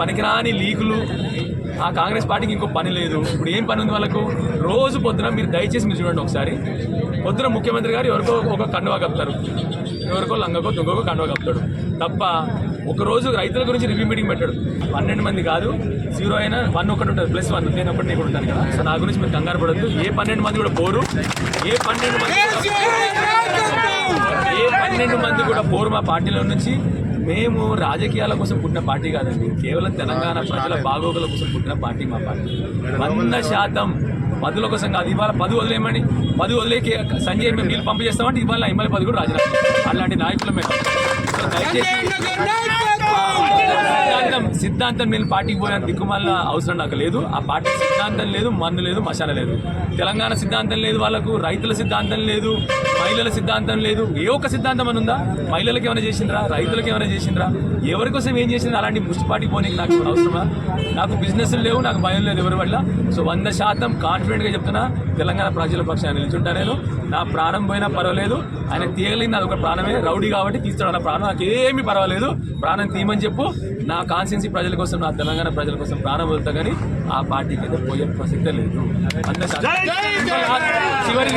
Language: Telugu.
పనికిరాని లీకులు. ఆ కాంగ్రెస్ పార్టీకి ఇంకో పని లేదు. ఇప్పుడు ఏం పని ఉంది వాళ్ళకు? రోజు పొద్దున మీరు దయచేసి మీరు చూడండి ఒకసారి. పొద్దున ముఖ్యమంత్రి గారు ఎవరికో ఒక కండువా కప్తారు ఎవరికో లంగకో దొంగకో కండువా కప్తాడు తప్ప ఒక రోజు రైతుల గురించి రివ్యూ మీటింగ్ పెట్టాడు. పన్నెండు మంది కాదు జీరో అయినా వన్ ఒకటి ఉంటుంది ప్లస్ వన్ నేను ఒకటి నేను ఉంటాను కదా సో నా గురించి మీరు కంగారు పడద్దు. ఏ పన్నెండు మంది కూడా పోరు. ఏ పన్నెండు మంది ఏ పన్నెండు మంది కూడా పోరు మా పార్టీలో నుంచి. మేము రాజకీయాల కోసం పుట్టిన పార్టీ కాదండి. కేవలం తెలంగాణ ప్రజల బాగోగుల కోసం పుట్టిన పార్టీ మా పార్టీ. వంద శాతం పదుల కోసం కాదు ఇవాళ పది వదిలేయమని పది వదిలేకి సంజయ్ మేము నీళ్ళు పంపించేస్తామంటే ఇవాళ ఎమ్మెల్యే పది కూడా రాజీనామా అలాంటి నాయకులు మేము. దయచేసి సిద్ధాంతం నేను పార్టీకి పోయిన దిక్కుమాల అవసరం నాకు లేదు. ఆ పార్టీ సిద్ధాంతం లేదు మన్ను లేదు మసాలా లేదు. తెలంగాణ సిద్ధాంతం లేదు వాళ్ళకు రైతుల సిద్ధాంతం లేదు మహిళల సిద్ధాంతం లేదు. ఏ ఒక్క సిద్ధాంతం అని ఉందా? మహిళలకు ఏమైనా చేసిండ్రా? రైతులకు ఏమైనా చేసిండ్రా? ఎవరి కోసం ఏం చేసింది అలాంటి ముష్టి పార్టీకి పోనీకి నాకు అవసరమా? నాకు బిజినెస్ లేవు నాకు భయం లేదు ఎవరి వల్ల. సో వంద శాతం కాన్ఫిడెంట్గా చెప్తున్నా తెలంగాణ ప్రజల పక్షాన్ని నిల్చుంటా నేను. నా ప్రాణం పోయినా పర్వాలేదు. ఆయన తీయగలిగింది అది ఒక ప్రాణమే. రౌడీ కాబట్టి తీస్తాడు నా ప్రాణం. నాకు ఏమీ పర్వాలేదు. ప్రాణం తీయమని చెప్పు. నా కాన్స్టిట్యున్సీ ప్రజల కోసం నా తెలంగాణ ప్రజల కోసం ప్రాణం వదులుతా కానీ ఆ పార్టీకి అయితే పోయే ప్రసక్తే లేదు. చివరికి